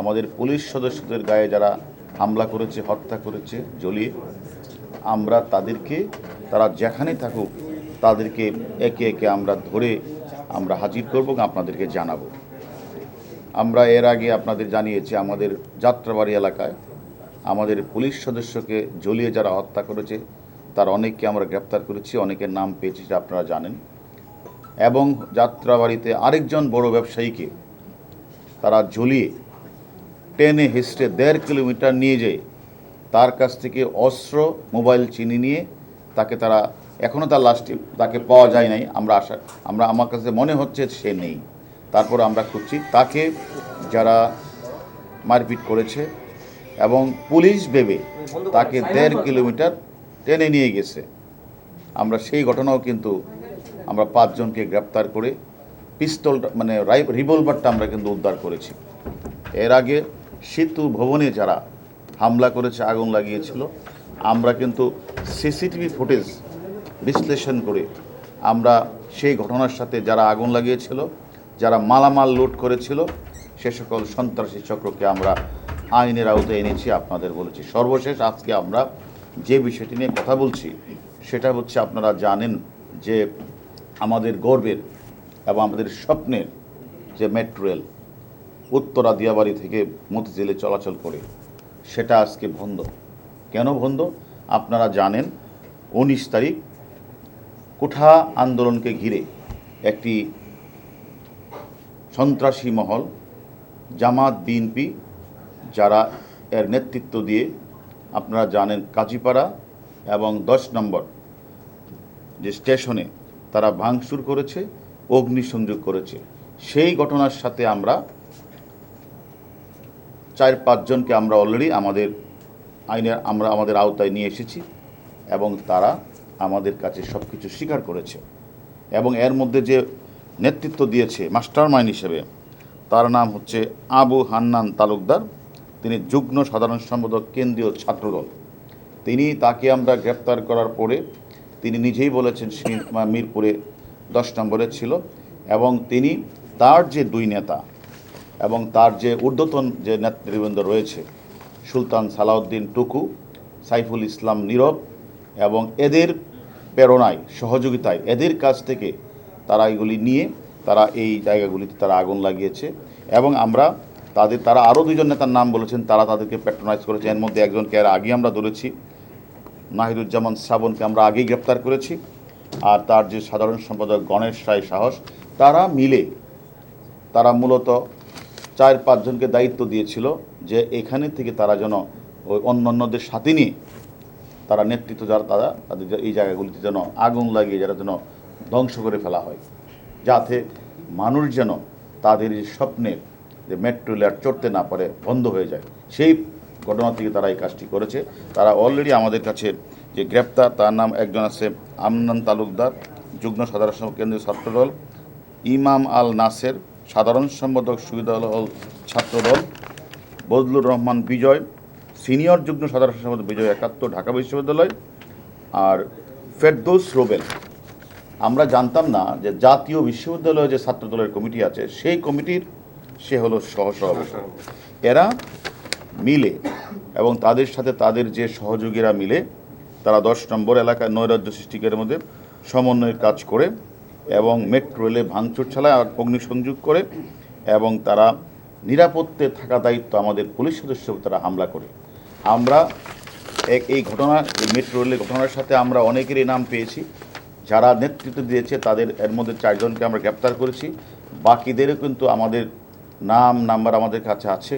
আমাদের পুলিশ সদস্যদের গায়ে যারা হামলা করেছে, হত্যা করেছে জ্বলিয়ে আমরা তাদেরকে, তারা যেখানে থাকুক, তাদেরকে একে একে আমরা ধরে আমরা হাজির করব আপনাদেরকে জানাব। আমরা এর আগে আপনাদের জানিয়েছি, আমাদের যাত্রাবাড়ি এলাকায় আমাদের পুলিশ সদস্যকে জ্বলিয়ে যারা হত্যা করেছে, তার অনেককে আমরা গ্রেপ্তার করেছি, অনেকের নাম পেয়েছি যা আপনারা জানেন। এবং যাত্রাবাড়িতে আরেকজন বড় ব্যবসায়ীকে তারা ঝুলিয়ে টেনে হিস্ট্রে দেড় কিলোমিটার নিয়ে যেয়ে তার কাছ থেকে অস্ত্র, মোবাইল চিনি নিয়ে তাকে তারা এখনও তার লাশটি তাকে পাওয়া যায় নাই। আমরা আশা, আমরা, আমার কাছে মনে হচ্ছে সে নেই। তারপর আমরা খুঁজছি, তাকে যারা মারপিট করেছে এবং পুলিশ ভেবে তাকে দেড় কিলোমিটার টেনে নিয়ে গেছে। আমরা সেই ঘটনাও কিন্তু আমরা পাঁচজনকে গ্রেপ্তার করে পিস্তলটা মানে রিভলভারটা আমরা কিন্তু উদ্ধার করেছি। এর আগে সেতু ভবনে যারা হামলা করেছে, আগুন লাগিয়েছিল, আমরা কিন্তু সিসিটিভি ফুটেজ বিশ্লেষণ করে আমরা সেই ঘটনার সাথে যারা আগুন লাগিয়েছিল, যারা মালামাল লুট করেছিল, সে সকল সন্ত্রাসী চক্রকে আমরা আইনের আওতায় এনেছি, আপনাদের বলেছি। সর্বশেষ আজকে আমরা যে বিষয়টি নিয়ে কথা বলছি, সেটা হচ্ছে আপনারা জানেন যে আমাদের গর্বের এবং আমাদের স্বপ্নের যে মেট্রো রেল উত্তরা দিয়াবাড়ি থেকে মতিঝিলে চলাচল করে। সেটা আজকে বন্ধ। কেন বন্ধ? আপনারা জানেন, উনিশ তারিখ কোঠা আন্দোলনকে ঘিরে একটি সন্ত্রাসী মহল, জামাত, বিএনপি, যারা এর নেতৃত্ব দিয়ে, আপনারা জানেন কাজীপাড়া এবং দশ নম্বর যে স্টেশনে তারা ভাঙচুর করেছে, অগ্নিসংযোগ করেছে। সেই ঘটনার সাথে আমরা চার পাঁচজনকে আমরা অলরেডি আমাদের আইনের, আমরা আমাদের আওতায় নিয়ে এসেছি এবং তারা আমাদের কাছে সব কিছু স্বীকার করেছে। এবং এর মধ্যে যে নেতৃত্ব দিয়েছে মাস্টার মাইন্ড হিসেবে, তার নাম হচ্ছে আবু হান্নান তালুকদার। তিনি যুগ্ম সাধারণ সম্পাদক, কেন্দ্রীয় ছাত্রদল। তিনি তাকে আমরা গ্রেপ্তার করার পরে তিনি নিজেই বলেছেন মিরপুরে দশ নম্বরে ছিল। এবং তিনি তার যে দুই নেতা এবং তার যে ঊর্ধ্বতন যে নেতৃবৃন্দ রয়েছে, সুলতান সালাউদ্দিন টুকু, সাইফুল ইসলাম নীরব এবং এদের প্রেরণায়, সহযোগিতায় এদের কাছ থেকে তারা এগুলি নিয়ে তারা এই জায়গাগুলিতে তারা আগুন লাগিয়েছে এবং আমরা তাদের, তারা আরও দুজন নেতার নাম বলেছেন, তারা তাদেরকে প্যাট্রোনাইজ করেছে। এর মধ্যে একজনকে আর আগে আমরা ধরেছি, নাহিদুজ্জামান শ্রাবণকে আমরা আগেই গ্রেপ্তার করেছি আর তার যে সাধারণ সম্পাদক গণেশ রায় সাহস, তারা মিলে, তারা মূলত চার পাঁচজনকে দায়িত্ব দিয়েছিল যে এখানে থেকে তারা যেন ওই অন্যান্যদের সাথে নিয়ে তারা নেতৃত্ব যারা, তারা তাদের এই জায়গাগুলিতে যেন আগুন লাগিয়ে যারা যেন ধ্বংস করে ফেলা হয়। যাতে মানুষ যেন তাদের যে স্বপ্নের যে মেট্রো রেল আর চড়তে না পারে, বন্ধ হয়ে যায়। সেই ঘটনা থেকে তারা এই কাজটি করেছে। তারা অলরেডি আমাদের কাছে যে গ্রেপ্তার, তার নাম একজন আছে আমনান তালুকদার, যুগ্ম সাধারণ কেন্দ্রীয় ছাত্রদল, ইমাম আল নাসের সাধারণ সম্পাদক সুবিধা হল ছাত্রদল বজলুর রহমান বিজয়, সিনিয়র যুগ্ম সাধারণ সম্পাদক বিজয় একাত্তর, ঢাকা বিশ্ববিদ্যালয়, আর ফেরদৌস রোবেল। আমরা জানতাম না যে জাতীয় বিশ্ববিদ্যালয়ে যে ছাত্রদলের কমিটি আছে, সেই কমিটির সে হলো সহসভাপতি। এরা মিলে এবং তাদের সাথে তাদের যে সহযোগীরা মিলে, তারা দশ নম্বর এলাকায় নৈরাজ্য সৃষ্টিকের মধ্যে সমন্বয়ের কাজ করে এবং মেট্রো রেলে ভাঙচুর চালায় অগ্নিসংযোগ করে এবং তারা নিরাপত্তে থাকা দায়িত্ব আমাদের পুলিশ সদস্য তারা হামলা করে। আমরা এক এই ঘটনা, এই মেট্রো রেলের ঘটনার সাথে আমরা অনেকেরই নাম পেয়েছি। যারা নেতৃত্ব দিয়েছে তাদের এর মধ্যে চারজনকে আমরা গ্রেপ্তার করেছি। বাকিদেরও কিন্তু আমাদের নাম, নাম্বার আমাদের কাছে আছে।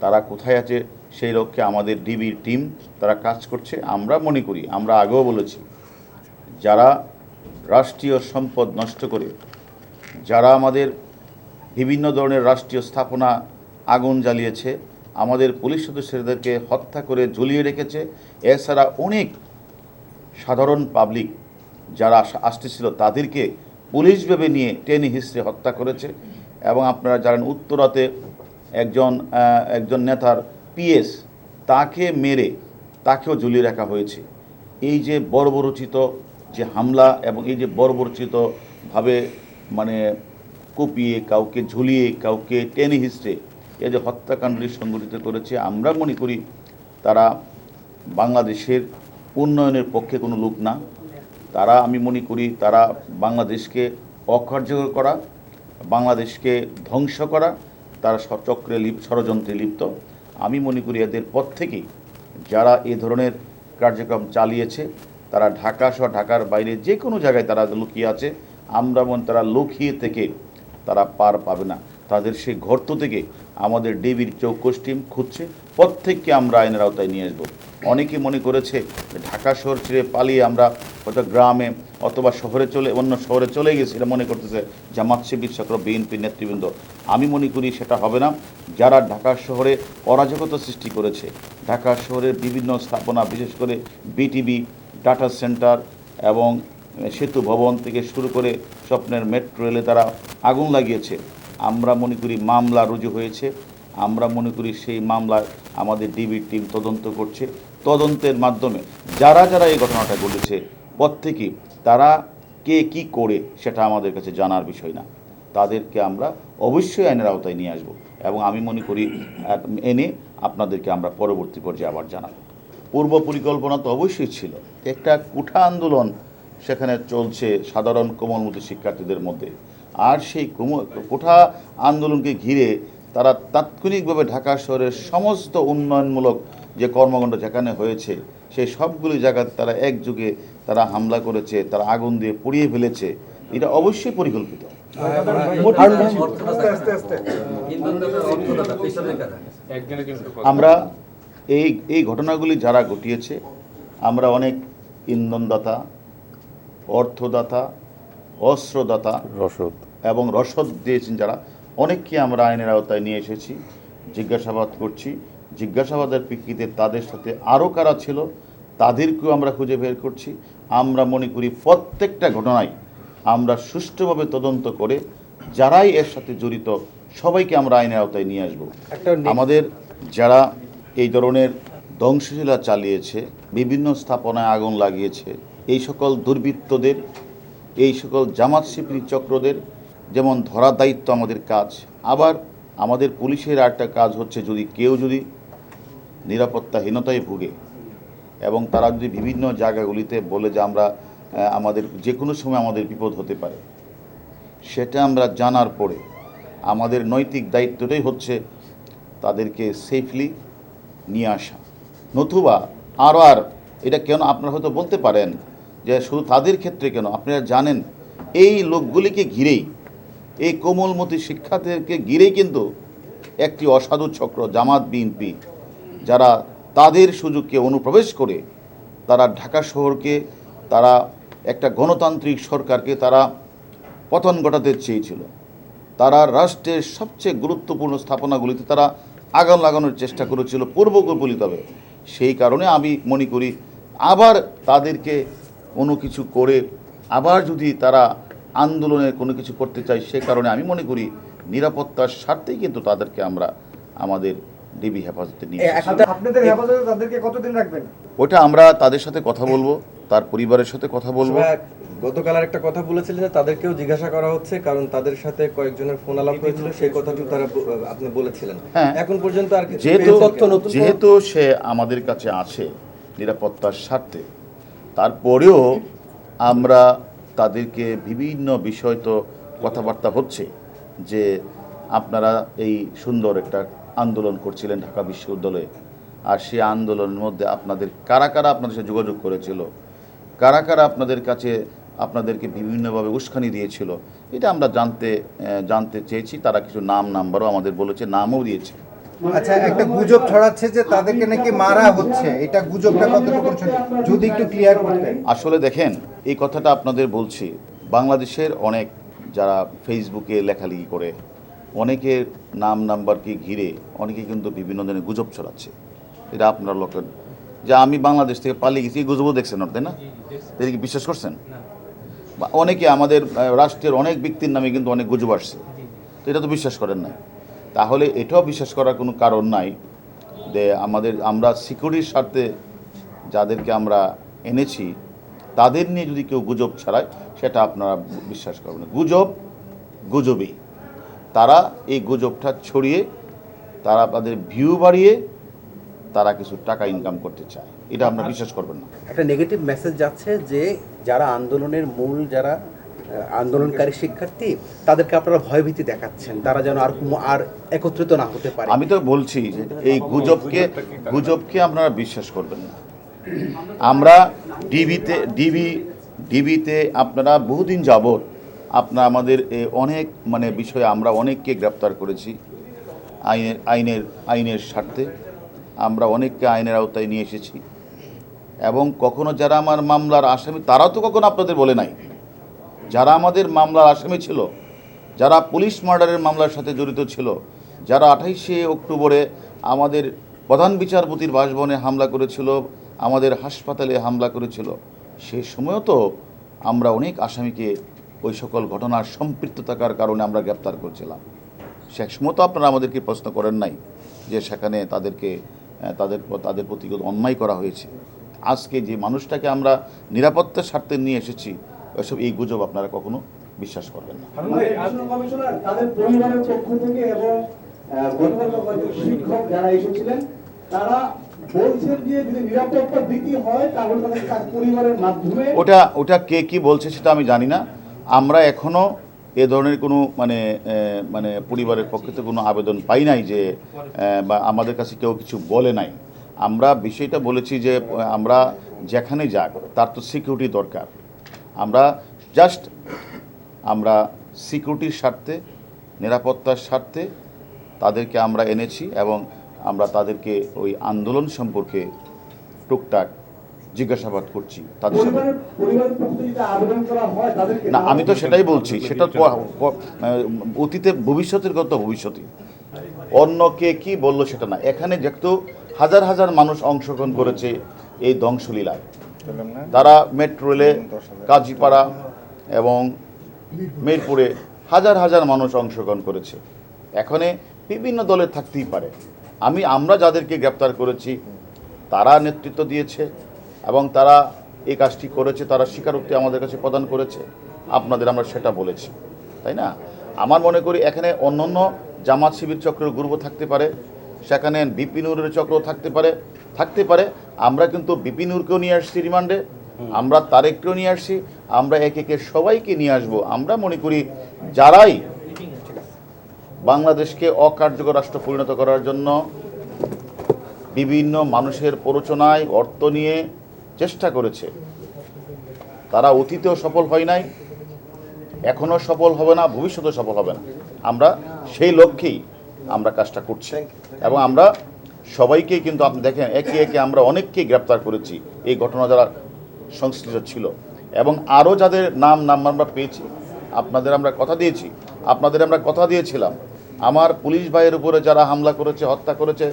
তারা কোথায় আছে সেই লক্ষ্যে আমাদের ডিবির টিম তারা কাজ করছে। আমরা মনে করি, আমরা আগেও বলেছি, যারা রাষ্ট্রীয় সম্পদ নষ্ট করে, যারা আমাদের বিভিন্ন ধরনের রাষ্ট্রীয় স্থাপনা আগুন জ্বালিয়েছে, আমাদের পুলিশ সদস্যদেরকে হত্যা করে ঝুলিয়ে রেখেছে, এছাড়া অনেক সাধারণ পাবলিক যারা আস- আসতেছিল তাদেরকে পুলিশ ভেবে নিয়ে টেনে হিস্ট্রে হত্যা করেছে। এবং আপনারা জানেন উত্তরাতে একজন একজন নেতার পিএস তাকে মেরে তাকেও ঝুলিয়ে রাখা হয়েছে। এই যে বর্বরচিত যে হামলা এবং এই যে বর্বরচিতভাবে মানে কুপিয়ে, কাউকে ঝুলিয়ে, কাউকে টেনে হিস্ট্রে এই যে হত্যাকাণ্ডটি সংগঠিত করেছে, আমরা মনে করি তারা বাংলাদেশের উন্নয়নের পক্ষে কোনো লোক না। তারা, আমি মনে করি, তারা বাংলাদেশকে অকার্যকর করা, বাংলাদেশকে ধ্বংস করা, তারা চক্রে লিপ ষড়যন্ত্রে লিপ্ত। আমি মনে করি এদের পর থেকেই যারা এ ধরনের কার্যক্রম চালিয়েছে তারা ঢাকা সহ ঢাকার বাইরে যে কোনো জায়গায় তারা লুকিয়ে আছে। আমরা মনে তারা লুকিয়ে থেকে তারা পার পাবে না। তাদের সেই গর্ত থেকে আমাদের ডেবির চৌকস টিম খুঁজছে। প্রত্যেককে আমরা আইনের আওতায় নিয়ে আসব। অনেকে মনে করেছে ঢাকা শহর ছেড়ে পালিয়ে আমরা হয়তো গ্রামে অথবা শহরে চলে অন্য শহরে চলে গেছি এটা মনে করতেছে জামাত শিবির চক্র বিএনপি নেতৃবৃন্দ। আমি মনে করি সেটা হবে না। যারা ঢাকা শহরে অরাজকতা সৃষ্টি করেছে, ঢাকা শহরের বিভিন্ন স্থাপনা, বিশেষ করে বিটিবি ডাটা সেন্টার এবং সেতু ভবন থেকে শুরু করে স্বপ্নের মেট্রো রেলে তারা আগুন লাগিয়েছে। আমরা মনে করি মামলা রুজু হয়েছে। আমরা মনে করি সেই মামলায় আমাদের ডিবির টিম তদন্ত করছে। তদন্তের মাধ্যমে যারা যারা এই ঘটনাটা ঘটেছে, প্রত্যেকেই তারা কে কি করে সেটা আমাদের কাছে জানার বিষয় না। তাদেরকে আমরা অবশ্যই আইনের আওতায় নিয়ে আসব এবং আমি মনে করি এনে আপনাদেরকে আমরা পরবর্তী পর্যায়ে আবার জানাব। পূর্ব পরিকল্পনা তো অবশ্যই ছিল। একটা কুঠা আন্দোলন সেখানে চলছে সাধারণ কোমলমতি শিক্ষার্থীদের মধ্যে। আর সেই কোম- কোঠা আন্দোলনকে ঘিরে তারা তাৎক্ষণিকভাবে ঢাকা শহরের সমস্ত উন্নয়নমূলক যে কর্মকাণ্ড যেখানে হয়েছে সেই সবগুলি জায়গাতে তারা একযোগে তারা হামলা করেছে তারা আগুন দিয়ে পুড়িয়ে ফেলেছে। এটা অবশ্যই পরিকল্পিত। আমরা এই এই ঘটনাগুলি যারা ঘটিয়েছে আমরা অনেক ইন্ধনদাতা অর্থদাতা অস্ত্রদাতা রসদ। এবং রসদ দিয়েছেন যারা। অনেককে আমরা আইনের আওতায় নিয়ে এসেছি জিজ্ঞাসাবাদ করছি। জিজ্ঞাসাবাদের প্রেক্ষিতে তাদের সাথে আরও কারা ছিল তাদেরকেও আমরা খুঁজে বের করছি। আমরা মনে করি প্রত্যেকটা ঘটনায় আমরা সুষ্ঠুভাবে তদন্ত করে যারাই এর সাথে জড়িত সবাইকে আমরা আইনের আওতায় নিয়ে আসব। আমাদের যারা এই ধরনের ধ্বংসশীলা চালিয়েছে, বিভিন্ন স্থাপনায় আগুন লাগিয়েছে। এই সকল দুর্বৃত্তদের, এই সকল জামাত শিবির চক্রদের যেমন ধরার দায়িত্ব আমাদের কাজ, আবার আমাদের পুলিশের আরেকটা কাজ হচ্ছে যদি কেউ যদি নিরাপত্তাহীনতায় ভুগে এবং তারা যদি বিভিন্ন জায়গাগুলিতে বলে যে আমরা আমাদের যে কোনো সময় আমাদের বিপদ হতে পারে, সেটা আমরা জানার পরে আমাদের নৈতিক দায়িত্বটাই হচ্ছে তাদেরকে সেফলি নিয়ে আসা। নতুবা আরও আর এটা কেন আপনারা হয়তো বলতে পারেন যে শুধু তাদের ক্ষেত্রে কেন? আপনারা জানেন, এই লোকগুলিকে ঘিরেই, এই কোমলমতি শিক্ষার্থীদেরকে ঘিরেই কিন্তু একটি অসাধু চক্র জামাত বিএনপি, যারা তাদের সুযোগকে অনুপ্রবেশ করে তারা ঢাকা শহরকে, তারা একটা গণতান্ত্রিক সরকারকে তারা পতন ঘটাতে চেয়েছিল। তারা রাষ্ট্রের সবচেয়ে গুরুত্বপূর্ণ স্থাপনাগুলিতে তারা আগাম লাগানোর চেষ্টা করেছিল পূর্বকল্পিতভাবে সেই কারণে আমি মনে করি আবার তাদেরকে কোনো কিছু করে আবার যদি তারা আন্দোলনের কোনো কিছু করতে চায় সে কারণে আমি মনে করি নিরাপত্তার স্বার্থেই কিন্তু তাদেরকে আমরা আমাদের ডিবি হেফাজতে নিয়ে এসেছি। আপনাদের হেফাজতে তাদেরকে কতদিন রাখবেন? ওটা আমরা তাদের সাথে কথা বলব তার পরিবারের সাথে কথা বলব। গতকাল আর একটা কথা বলেছিলেন যে তাদেরকেও জিজ্ঞাসা করা হচ্ছে কারণ তাদের সাথে কয়েকজনের ফোন আলাপ হয়েছিল সেই কথাটি তারা আপনি বলেছিলেন। হ্যাঁ। এখন পর্যন্ত আর কিছু যেহেতু তথ্য নতুন যেহেতু সে আমাদের কাছে আছে নিরাপত্তার স্বার্থে তারপরেও আমরা তাদেরকে বিভিন্ন বিষয় তো কথাবার্তা হচ্ছে যে আপনারা এই সুন্দর একটা আন্দোলন করছিলেন ঢাকা বিশ্ববিদ্যালয়ে। আর সেই আন্দোলনের মধ্যে আপনাদের কারা কারা আপনাদের সাথে যোগাযোগ করেছিল কারা কারা আপনাদের কাছে আপনাদেরকে বিভিন্নভাবে উস্কানি দিয়েছিল। এটা আমরা জানতে জানতে চেয়েছি। তারা কিছু নাম নাম্বারও আমাদের বলেছে নামও দিয়েছে। আচ্ছা একটা গুজব ছড়াচ্ছে যে তাদেরকে নাকি মারা হচ্ছে। এটা গুজবটা কতটুকু যদি একটু ক্লিয়ার করতেন। আসলে দেখেন এই কথাটা আপনাদের বলছি বাংলাদেশের অনেক যারা ফেসবুকে লেখালেখি করে অনেকের নাম নাম্বারকে ঘিরে অনেকে কিন্তু বিভিন্ন ধরনের গুজব ছড়াচ্ছে। এটা আপনারা লোকের যে আমি বাংলাদেশ থেকে পালিয়ে গেছি এই গুজবও দেখছেন না, তাই না? এটা কি বিশ্বাস করছেন? অনেকে আমাদের রাষ্ট্রের অনেক ব্যক্তির নামে কিন্তু অনেক গুজব আসছে। তো এটা তো বিশ্বাস করেন না। তাহলে এটাও বিশ্বাস করার কোনো কারণ নাই যে আমাদের, আমরা সিকিউরিটির স্বার্থে যাদেরকে আমরা এনেছি, তাদের নিয়ে যদি কেউ গুজব ছাড়ায়, সেটা আপনারা বিশ্বাস করবেন গুজব গুজবই। তারা এই গুজবটা ছড়িয়ে, তারা তাদের ভিউ বাড়িয়ে তারা কিছু টাকা ইনকাম করতে চায়। এটা আপনারা বিশ্বাস করবেন না। একটা নেগেটিভ মেসেজ যাচ্ছে যে যারা আন্দোলনের মূল যারা আন্দোলনকারী শিক্ষার্থী তাদেরকে আপনারা ভয়ভীতি দেখাচ্ছেন। তারা যেন আর আর একত্রিত না হতে পারে। আমি তো বলছি যে এই গুজবকে গুজবকে আপনারা বিশ্বাস করবেন না। আমরা ডিবিতে ডিবি ডিবিতে আপনারা বহুদিন যাবৎ আপনারা আমাদের অনেক মানে বিষয়ে আমরা অনেককে গ্রেপ্তার করেছি আইনের আইনের আইনের স্বার্থে। আমরা অনেককে আইনের আওতায় নিয়ে এসেছি। এবং কখনো যারা আমার মামলার আসামি, তারা তো কখনো আপনাদের বলে নাই। যারা আমাদের মামলার আসামি ছিল, যারা পুলিশ মার্ডারের মামলার সাথে জড়িত ছিল, যারা আঠাইশে অক্টোবরে আমাদের প্রধান বিচারপতির বাসভবনে হামলা করেছিল, আমাদের হাসপাতালে হামলা করেছিল, সে সময়ও তো আমরা অনেক আসামিকে ওই সকল ঘটনার সম্পৃক্ত থাকার কারণে আমরা গ্রেপ্তার করছিলাম। সে সময় তো আপনারা আমাদেরকে প্রশ্ন করেন নাই যে সেখানে তাদেরকে তাদের তাদের প্রতি অন্যায় করা হয়েছে। আজকে যে মানুষটাকে আমরা নিরাপত্তার স্বার্থে নিয়ে এসেছি ওইসব এই গুজব আপনারা কখনো বিশ্বাস করবেন না। তাদের পরিবারের পক্ষ থেকে এবং শিক্ষক যারা এসেছিলেন তারা ওটা ওটা কে কি বলছে সেটা আমি জানি না। আমরা এখনও এ ধরনের কোনো মানে মানে পরিবারের পক্ষে তো কোনো আবেদন পাই নাই যে বা আমাদের কাছে কেউ কিছু বলে নাই। আমরা বিষয়টা বলেছি যে, আমরা যেখানে যাক, তার তো সিকিউরিটি দরকার। আমরা জাস্ট আমরা সিকিউরিটির স্বার্থে, নিরাপত্তার স্বার্থে তাদেরকে আমরা এনেছি এবং আমরা তাদেরকে ওই আন্দোলন সম্পর্কে টুকটাক জিজ্ঞাসাবাদ করছি তাদের সাথে। হয় না আমি তো সেটাই বলছি সেটা প- অতীতে ভবিষ্যতের গত ভবিষ্যতে। অন্য কে কি বলল সেটা না। এখানে যেহেতু হাজার হাজার মানুষ অংশগ্রহণ করেছে এই ধ্বংসলীলায় তারা মেট্রো রেলে কাজীপাড়া এবং মিরপুরে হাজার হাজার মানুষ অংশগ্রহণ করেছে। এখানে বিভিন্ন দলের থাকতেই পারে। আমি আমরা যাদেরকে গ্রেপ্তার করেছি তারা নেতৃত্ব দিয়েছে এবং তারা এই কাজটি করেছে, তারা স্বীকারোক্তি আমাদের কাছে প্রদান করেছে। আপনাদের আমরা সেটা বলেছি, তাই না? আমার মনে করি এখানে অন্যান্য জামাত শিবির চক্রের গ্রুপ থাকতে পারে, সেখানে বিপিনুরের চক্র থাকতে পারে থাকতে পারে। আমরা কিন্তু বিপিনুরকেও নিয়ে আসছি রিমান্ডে, আমরা তারেককেও নিয়ে আসছি, আমরা একে একে সবাইকে নিয়ে আসব। আমরা মনে করি যারাই বাংলাদেশকে অকার্যকর রাষ্ট্র পরিণত করার জন্য বিভিন্ন মানুষের প্ররোচনায় অর্থ নিয়ে চেষ্টা করেছে। তারা অতীতেও সফল হয় নাই এখনও সফল হবে না ভবিষ্যতেও সফল হবে না। আমরা সেই লক্ষ্যেই আমরা কাজটা করছি। এবং আমরা সবাইকেই কিন্তু আপনি দেখেন একে একে আমরা অনেককেই গ্রেপ্তার করেছি এই ঘটনা যারা সংশ্লিষ্ট ছিল। এবং আরও যাদের নাম নাম আমরা পেয়েছি আপনাদের আমরা কথা দিয়েছি আপনাদের আমরা কথা দিয়েছিলাম। আমার পুলিশ ভাইয়ের উপরে যারা হামলা করেছে হত্যা করেছে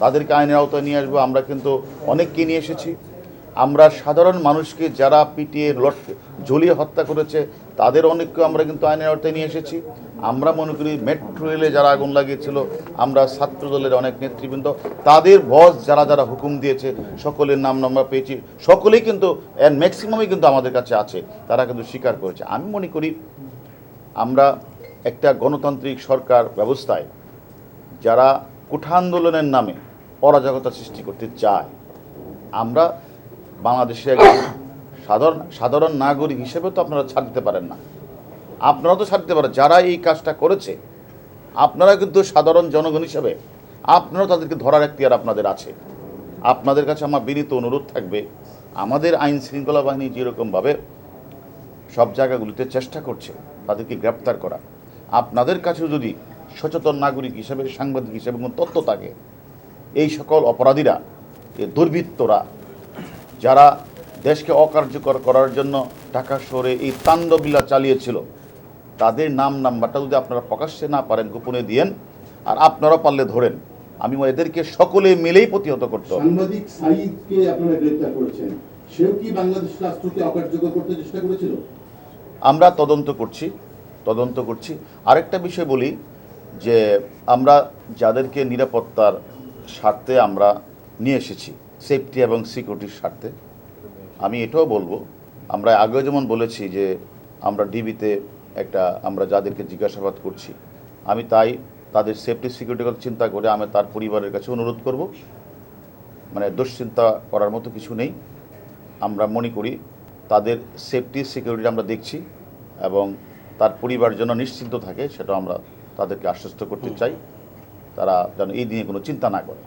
তাদেরকে আইনের আওতায় নিয়ে আসব আমরা কিন্তু অনেককে নিয়ে এসেছি। আমরা সাধারণ মানুষকে যারা পিটিয়ে লট ঝুলিয়ে হত্যা করেছে, তাদের অনেককে আমরা কিন্তু আইনের আওতায় নিয়ে এসেছি। আমরা মনে করি মেট্রো রেলে যারা আগুন লাগিয়েছিল, আমরা ছাত্র দলের অনেক নেতৃবৃন্দ, তাদের বস যারা যারা হুকুম দিয়েছে, সকলের নাম আমরা পেয়েছি। সকলেই কিন্তু ম্যাক্সিমামই কিন্তু আমাদের কাছে আছে, তারা কিন্তু স্বীকার করেছে। আমি মনে করি, আমরা একটা গণতান্ত্রিক সরকার ব্যবস্থায়, যারা কুঠা আন্দোলনের নামে অরাজকতা সৃষ্টি করতে চায়, আমরা বাংলাদেশে একজন সাধারণ সাধারণ নাগরিক হিসেবে তো আপনারা ছাড় দিতে পারেন না। আপনারা তো ছাড় দিতে পারেন। যারা এই কাজটা করেছে, আপনারা কিন্তু সাধারণ জনগণ হিসেবে আপনারা তাদেরকে ধরার এখতিয়ার আপনাদের আছে। আপনাদের কাছে আমার বিনীত অনুরোধ থাকবে, আমাদের আইন শৃঙ্খলা বাহিনী যেরকমভাবে সব জায়গাগুলিতে চেষ্টা করছে, তাদেরকে গ্রেপ্তার করা। আপনাদের কাছে যদি সচেতন নাগরিক হিসেবে, সাংবাদিক হিসেবে কোনো তথ্য থাকে, এই সকল অপরাধীরা, এই দুর্বৃত্তরা যারা দেশকে অকার্যকর করার জন্য ঢাকা শহরে এই তাণ্ডবলীলা চালিয়েছিল তাদের নাম নাম্বারটা যদি আপনারা প্রকাশ্যে না পারেন গোপনে দিয়েন আর আপনারা পারলে ধরেন। আমি এদেরকে সকলে মিলেই প্রতিহত করতে হবে। সাংবাদিক সাইদকে আপনারা গ্রেপ্তার করেছেন। সেও কি বাংলাদেশ রাষ্ট্রকে অকার্যকর করতে চেষ্টা করেছিল? আমরা তদন্ত করছি তদন্ত করছি। আরেকটা বিষয় বলি যে আমরা যাদেরকে নিরাপত্তার স্বার্থে আমরা নিয়ে এসেছি সেফটি এবং সিকিউরিটির স্বার্থে। আমি এটাও বলব, আমরা আগেও যেমন বলেছি যে আমরা ডিবিতে একটা আমরা যাদেরকে জিজ্ঞাসাবাদ করছি, আমি তাই তাদের সেফটি সিকিউরিটির কথা চিন্তা করে আমি তার পরিবারের কাছে অনুরোধ করব। মানে দুশ্চিন্তা করার মতো কিছু নেই। আমরা মনে করি তাদের সেফটি সিকিউরিটি আমরা দেখছি এবং তার পরিবার যেন নিশ্চিন্ত থাকে সেটা আমরা তাদেরকে আশ্বস্ত করতে চাই। তারা যেন এই নিয়ে কোনো চিন্তা না করে।